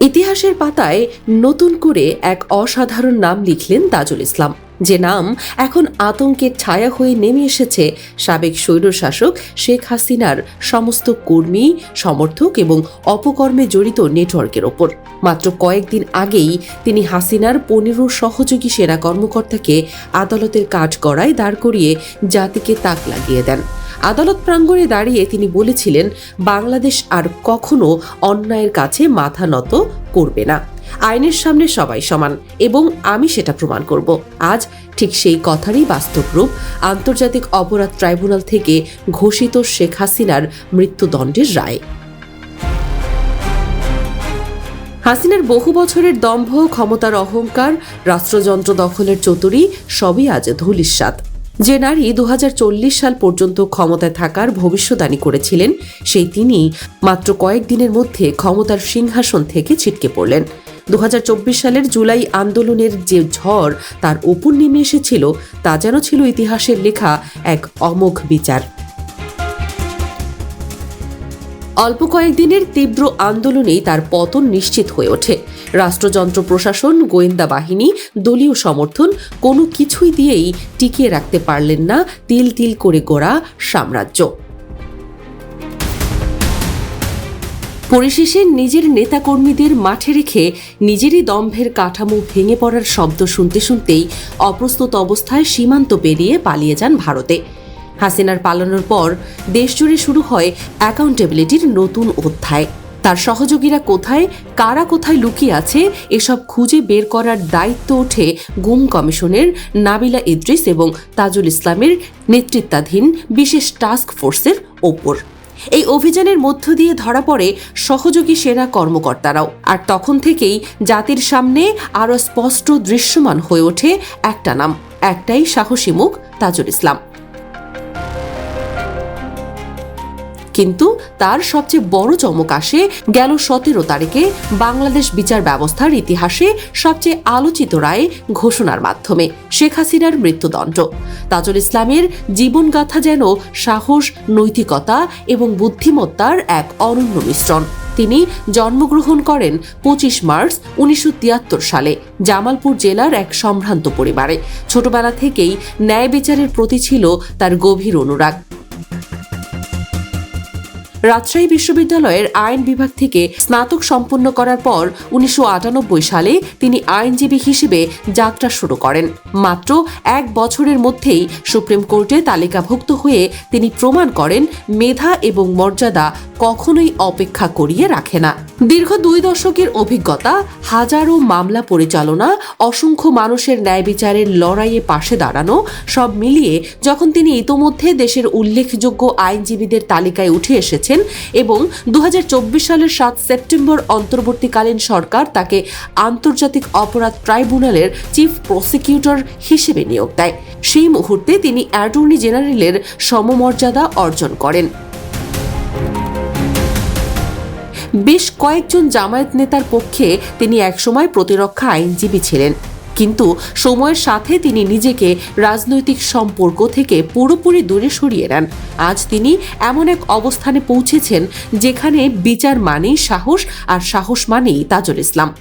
ইতিহাসের পাতায় নতুন করে এক অসাধারণ নাম লিখলেন তাজুল ইসলাম। যে নাম এখন আতঙ্কের ছায়া হয়ে নেমে এসেছে সাবেক স্বৈরশাসক শেখ হাসিনার সমস্ত কর্মী, সমর্থক এবং অপকর্মে জড়িত নেটওয়ার্কের ওপর। মাত্র কয়েকদিন আগেই তিনি হাসিনার পনেরো সহযোগী সেনা কর্মকর্তাকে আদালতের কাজ করায় দাঁড় করিয়ে জাতিকে তাক লাগিয়ে দেন। আদালত প্রাঙ্গণে দাঁড়িয়ে তিনি বলেছিলেন, বাংলাদেশ আর কখনো অন্যায়ের কাছে মাথা নত করবে না। আইনের সামনে সবাই সমান এবং আমি সেটা প্রমাণ করব। আজ ঠিক সেই কথারই বাস্তব রূপ আন্তর্জাতিক অপরাধ ট্রাইব্যুনাল থেকে ঘোষিত শেখ হাসিনার মৃত্যুদণ্ডের রায়। হাসিনার বহু বছরের দম্ভ, ক্ষমতার অহংকার, রাষ্ট্রযন্ত্র দখলের চতুরি, সবই আজ ধুলিস্বাদ যে নারী দু হাজার চল্লিশ সাল পর্যন্ত ক্ষমতায় থাকার ভবিষ্যদ্বাণী করেছিলেন, সেই তিনি মাত্র কয়েকদিনের মধ্যে ক্ষমতার সিংহাসন থেকে ছিটকে পড়লেন। দু হাজার চব্বিশ সালের জুলাই আন্দোলনের যে ঝড়, তার ওপর নেমে এসেছিল, তা যেন ছিল ইতিহাসের লেখা এক অমোঘ বিচার। অল্প কয়েকদিনের তীব্র আন্দোলনেই তার পতন নিশ্চিত হয়ে ওঠে। রাষ্ট্রযন্ত্র প্রশাসন, গোয়েন্দা বাহিনী, দলীয় সমর্থন, কোনো কিছুই দিয়েই টিকিয়ে রাখতে পারলেন না তিল তিল করে গোড়া সাম্রাজ্য। পরিশেষে নিজের নেতাকর্মীদের মাঠে রেখে নিজেরই দম্ভের কাঠামো ভেঙে পড়ার শব্দ শুনতে শুনতেই অপ্রস্তুত অবস্থায় সীমান্ত পেরিয়ে পালিয়ে যান ভারতে। হাসিনার পালানোর পর দেশজুড়ে শুরু হয় অ্যাকাউন্টেবিলিটির নতুন অধ্যায়। তার সহযোগীরা কোথায়, কারা কোথায় লুকিয়ে আছে, এসব খুঁজে বের করার দায়িত্ব ওঠে গুম কমিশনের নাবিলা ইদ্রিস এবং তাজুল ইসলামের নেতৃত্বাধীন বিশেষ টাস্ক ফোর্সের ওপর। এই অভিযানের মধ্য দিয়ে ধরা পড়ে সহযোগী সেনা কর্মকর্তারাও। আর তখন থেকেই জাতির সামনে আরও স্পষ্ট দৃশ্যমান হয়ে ওঠে একটা নাম, একটাই সাহসী মুখ তাজুল ইসলাম। কিন্তু তার সবচেয়ে বড় চমক আসে গেল সতেরো তারিখে বাংলাদেশ বিচার ব্যবস্থার ইতিহাসে সবচেয়ে আলোচিত রায় ঘোষণার মাধ্যমে শেখ হাসিনার মৃত্যুদণ্ড। তাজুল ইসলামের জীবনগাথা যেন সাহস, নৈতিকতা এবং বুদ্ধিমত্তার এক অনন্য মিশ্রণ। তিনি জন্মগ্রহণ করেন পঁচিশ মার্চ উনিশশো তিয়াত্তর সালে জামালপুর জেলার এক সম্ভ্রান্ত পরিবারে। ছোটবেলা থেকেই ন্যায় বিচারের প্রতি ছিল তার গভীর অনুরাগ। রাজশাহী বিশ্ববিদ্যালয়ের আইন বিভাগ থেকে স্নাতক সম্পন্ন করার পর উনিশশো আটানব্বই সালে তিনি আইনজীবী হিসেবে যাত্রা শুরু করেন। মাত্র এক বছরের মধ্যেই সুপ্রিম কোর্টে তালিকাভুক্ত হয়ে তিনি প্রমাণ করেন, মেধা এবং মর্যাদা কখনোই অপেক্ষা করিয়ে রাখে না। দীর্ঘ দুই দশকের অভিজ্ঞতা, হাজারো মামলা পরিচালনা, অসংখ্য মানুষের ন্যায় বিচারের লড়াইয়ে পাশে দাঁড়ানো, সব মিলিয়ে যখন তিনি ইতোমধ্যে দেশের উল্লেখযোগ্য আইনজীবীদের তালিকায় উঠে এসেছেন এবং দু হাজার চব্বিশ সালের সাত সেপ্টেম্বর অন্তর্বর্তীকালীন সরকার তাকে আন্তর্জাতিক অপরাধ ট্রাইব্যুনালের চিফ প্রসিকিউটর হিসেবে নিয়োগ দেয়। সেই মুহূর্তে তিনি অ্যাটর্নি জেনারেলের সমমর্যাদা অর্জন করেন। বেশ কয়েকজন জামায়াত নেতার পক্ষে তিনি একসময় প্রতিরক্ষা আইনজীবী ছিলেন। কিন্তু সময়ের সাথে তিনি নিজেকে রাজনৈতিক সম্পর্ক থেকে পুরোপুরি দূরে সরিয়ে নেন। আজ তিনি এমন এক অবস্থানে পৌঁছেছেন যেখানে বিচার মানেই সাহস আর সাহস মানেই তাজুল ইসলাম।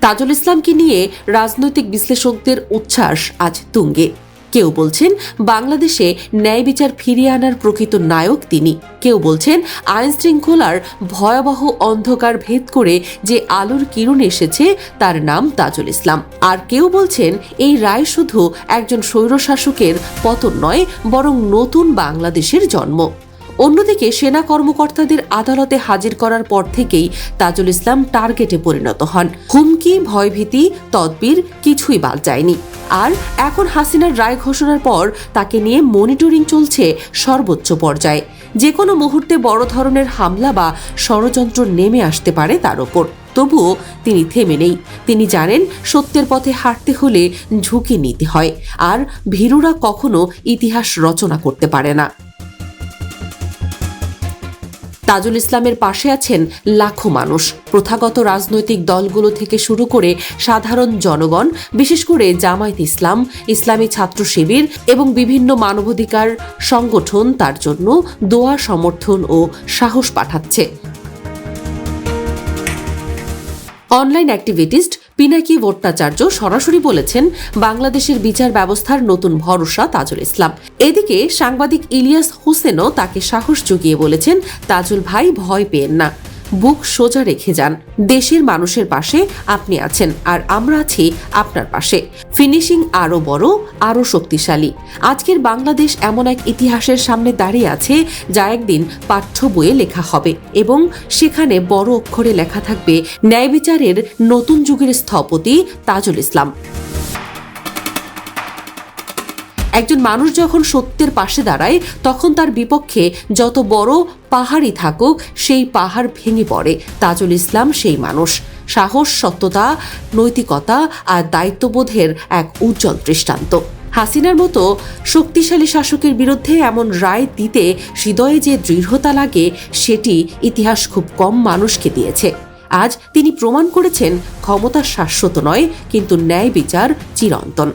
তাজুল ইসলামকে নিয়ে রাজনৈতিক বিশ্লেষকদের উচ্ছ্বাস আজ তুঙ্গে। কেউ বলছেন বাংলাদেশে ন্যায় বিচার ফিরিয়ে আনার প্রকৃত নায়ক তিনি। কেউ বলছেন আইন শৃঙ্খলার ভয়াবহ অন্ধকার ভেদ করে যে আলোর কিরণ এসেছে, তার নাম তাজুল ইসলাম। আর কেউ বলছেন এই রায় শুধু একজন স্বৈরশাসকের পতন নয়, বরং নতুন বাংলাদেশের জন্ম। অন্যদিকে সেনা কর্মকর্তাদের আদালতে হাজির করার পর থেকেই তাজুল ইসলাম টার্গেটে পরিণত হন। হুমকি, ভয়ভীতি, তদবির কিছুই বাদ যায়নি। আর এখন হাসিনার রায় ঘোষণার পর তাকে নিয়ে মনিটরিং চলছে সর্বোচ্চ পর্যায়ে। যে কোনো মুহূর্তে বড় ধরনের হামলা বা ষড়যন্ত্র নেমে আসতে পারে তার ওপর। তবুও তিনি থেমে নেই। তিনি জানেন সত্যের পথে হাঁটতে হলে ঝুঁকি নিতে হয়। আর ভীরুরা কখনো ইতিহাস রচনা করতে পারে না। তাজুল ইসলামের পাশে আছেন লাখো মানুষ। প্রথাগত রাজনৈতিক দলগুলো থেকে শুরু করে সাধারণ জনগণ, বিশেষ করে জামায়াত ইসলাম, ইসলামী ছাত্র শিবির এবং বিভিন্ন মানবাধিকার সংগঠন তার জন্য দোয়া, সমর্থন ও সাহস পাঠাচ্ছে। অনলাইন অ্যাক্টিভিটিস্ট পিনাকি ভট্টাচার্য সরাসরি বলেছেন, বাংলাদেশের বিচার ব্যবস্থার নতুন ভরসা তাজুল ইসলাম। এদিকে সাংবাদিক ইলিয়াস হোসেনও তাকে সাহস জুগিয়ে বলেছেন, তাজুল ভাই ভয় পেয়েন না। বুক সোজা রেখে যান। দেশের মানুষের পাশে আপনি আছেন আর আমরা আছি আপনার পাশে। ফিনিশিং আরও বড়, আরও শক্তিশালী। আজকের বাংলাদেশ এমন এক ইতিহাসের সামনে দাঁড়িয়ে আছে যা একদিন পাঠ্য বইয়ে লেখা হবে এবং সেখানে বড় অক্ষরে লেখা থাকবে ন্যায় বিচারের নতুন যুগের স্থপতি তাজুল ইসলাম। একজন মানুষ যখন সত্যের পাশে দাঁড়ায়, তখন তার বিপক্ষে যত বড় পাহাড়ই থাকুক, সেই পাহাড় ভেঙে পড়ে। তাজুল ইসলাম সেই মানুষ। সাহস, সত্যতা, নৈতিকতা আর দায়িত্ববোধের এক উজ্জ্বল দৃষ্টান্ত। হাসিনার মতো শক্তিশালী শাসকের বিরুদ্ধে এমন রায় দিতে হৃদয়ে যে দৃঢ়তা লাগে, সেটি ইতিহাস খুব কম মানুষকে দিয়েছে। আজ তিনি প্রমাণ করেছেন, ক্ষমতা শাশ্বত নয়, কিন্তু ন্যায় বিচার চিরন্তন।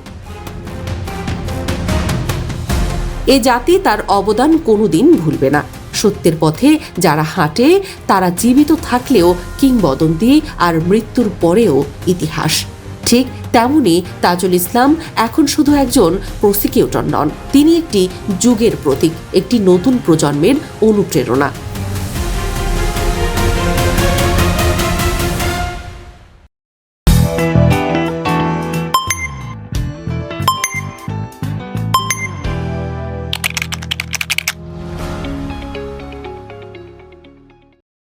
এ জাতি তার অবদান কোনোদিন ভুলবে না। সত্যের পথে যারা হাঁটে, তারা জীবিত থাকলেও কিংবদন্তি আর মৃত্যুর পরেও ইতিহাস। ঠিক তেমনি তাজুল ইসলাম এখন শুধু একজন প্রসিকিউটর নন, তিনি একটি যুগের প্রতীক, একটি নতুন প্রজন্মের অনুপ্রেরণা।